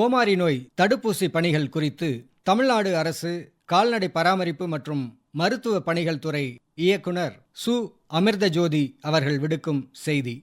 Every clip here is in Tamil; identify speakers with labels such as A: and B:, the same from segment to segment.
A: கோமாரி நோய் தடுப்பூசி பணிகள் குறித்து தமிழ்நாடு அரசு கால்நடை பராமரிப்பு மற்றும் மருத்துவ பணிகள் துறை இயக்குனர் சு. அமிர்தஜோதி அவர்கள் விடுக்கும் செய்தி.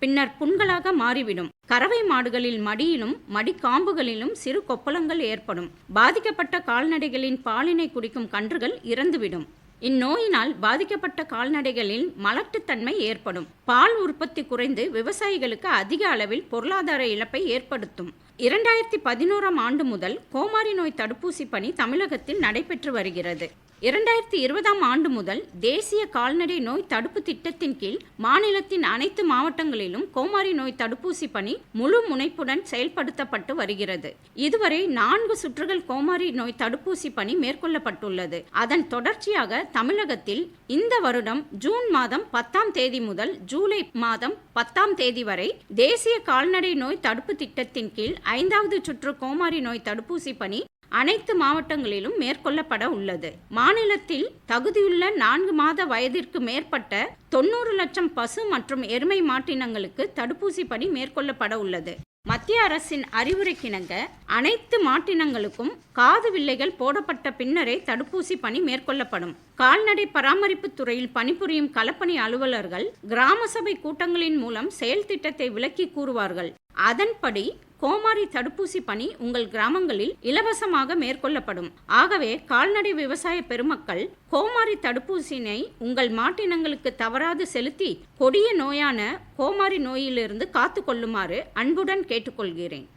B: பின்னர் புண்களாக மாறிவிடும். கறவை மாடுகளில் மடியிலும் மடிக்காம்புகளிலும் சிறு கொப்பளங்கள் ஏற்படும். பாதிக்கப்பட்ட கால்நடைகளின் பாலினை குடிக்கும் கன்றுகள் இறந்துவிடும். இந்நோயினால் பாதிக்கப்பட்ட கால்நடைகளில் மலட்டுத்தன்மை ஏற்படும். பால் உற்பத்தி குறைந்து விவசாயிகளுக்கு அதிக அளவில் பொருளாதார இழப்பை ஏற்படுத்தும். இரண்டாயிரத்தி பதினோராம் ஆண்டு முதல் கோமாரி நோய் தடுப்பூசி பணி தமிழகத்தில் நடைபெற்று வருகிறது. இரண்டாயிரத்தி இருபதாம் ஆண்டு முதல் தேசிய கால்நடை நோய் தடுப்பு திட்டத்தின் கீழ் மாநிலத்தின் அனைத்து மாவட்டங்களிலும் கோமாரி நோய் தடுப்பூசி பணி முழு முனைப்புடன் செயல்படுத்தப்பட்டு வருகிறது. இதுவரை நான்கு சுற்றுகள் கோமாரி நோய் தடுப்பூசி பணி மேற்கொள்ளப்பட்டுள்ளது. அதன் தொடர்ச்சியாக தமிழகத்தில் இந்த வருடம் ஜூன் மாதம் பத்தாம் தேதி முதல் ஜூலை மாதம் பத்தாம் தேதி வரை தேசிய கால்நடை நோய் தடுப்பு திட்டத்தின் கீழ் ஐந்தாவது சுற்று கோமாரி நோய் தடுப்பூசி பணி அனைத்து மாவட்டங்களிலும் மேற்கொள்ளப்பட உள்ளது. மாநிலத்தில் தகுதியுள்ள நான்கு மாத வயதிற்கு மேற்பட்ட தொண்ணூறு லட்சம் பசு மற்றும் எருமை மாட்டினங்களுக்கு தடுப்பூசி பணி மேற்கொள்ளப்பட உள்ளது. மத்திய அரசின் அறிவுரைக்கிணங்க அனைத்து மாட்டினங்களுக்கும் காது வில்லைகள் போடப்பட்ட பின்னரே தடுப்பூசி பணி மேற்கொள்ளப்படும். கால்நடை பராமரிப்பு துறையில் பணிபுரியும் களப்பணி அலுவலர்கள் கிராம சபை கூட்டங்களின் மூலம் செயல் திட்டத்தை விளக்கி கூறுவார்கள். அதன்படி கோமாரி தடுப்பூசி பணி உங்கள் கிராமங்களில் இலவசமாக மேற்கொள்ளப்படும். ஆகவே கால்நடை விவசாய பெருமக்கள் கோமாரி தடுப்பூசியினை உங்கள் மாட்டினங்களுக்கு தவறாது செலுத்தி கொடிய நோயான கோமாரி நோயிலிருந்து காத்து கொள்ளுமாறு அன்புடன் கேட்டுக்கொள்கிறேன்.